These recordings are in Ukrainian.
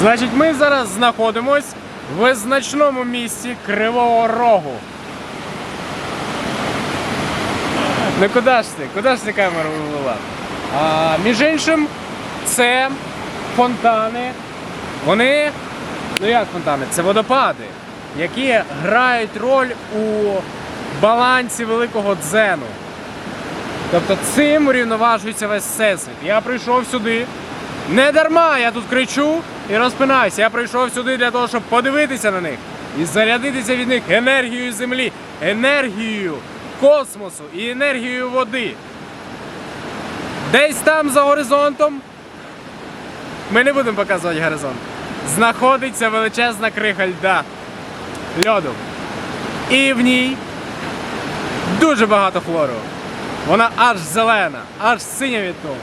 Значить, ми зараз знаходимось в визначному місці Кривого Рогу. Ну куди ж ти? Куди ж ти камеру вивела? А, між іншим, це фонтани. Вони. Ну як фонтани? Це водопади, які грають роль у балансі великого дзену. Тобто цим урівноважується весь всесвіт. Я прийшов сюди. Не дарма я тут кричу і розпинаюся. Я прийшов сюди для того, щоб подивитися на них і зарядитися від них енергією землі, енергією космосу і енергією води. Десь там за горизонтом. Ми не будемо показувати горизонт. Знаходиться величезна крига льда льоду. І в ній дуже багато хлору. Вона аж зелена, аж синя від того.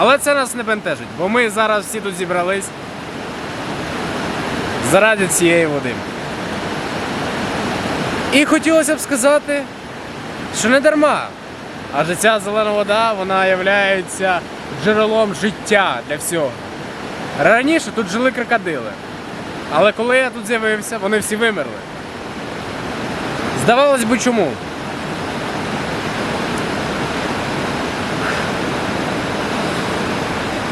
Але це нас не бентежить, бо ми зараз всі тут зібрались заради цієї води. І хотілося б сказати, що не дарма. Адже ця зелена вода, вона є джерелом життя для всього. Раніше тут жили крокодили. Але коли я тут з'явився, вони всі вимерли. Здавалось би, чому?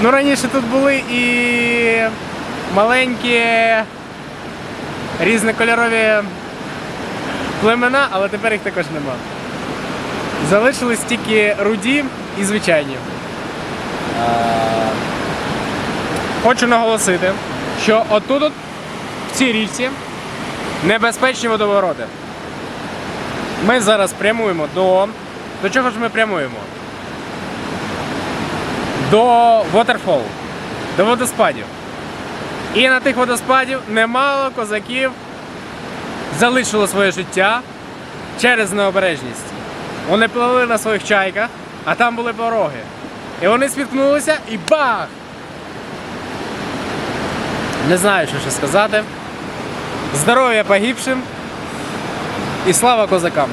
Ну, раніше тут були і маленькі різнокольорові племена, але тепер їх також нема. Залишились тільки руді і звичайні. Хочу наголосити, що отут, от, в цій річці, небезпечні водовороти. Ми зараз прямуємо до. До чого ж ми прямуємо? До Waterfall, до водоспадів. І на тих водоспадів немало козаків залишило своє життя через необережність. Вони плили на своїх чайках, а там були пороги. І вони спіткнулися і бах! Не знаю, що ще сказати. Здоров'я погибшим і слава козакам!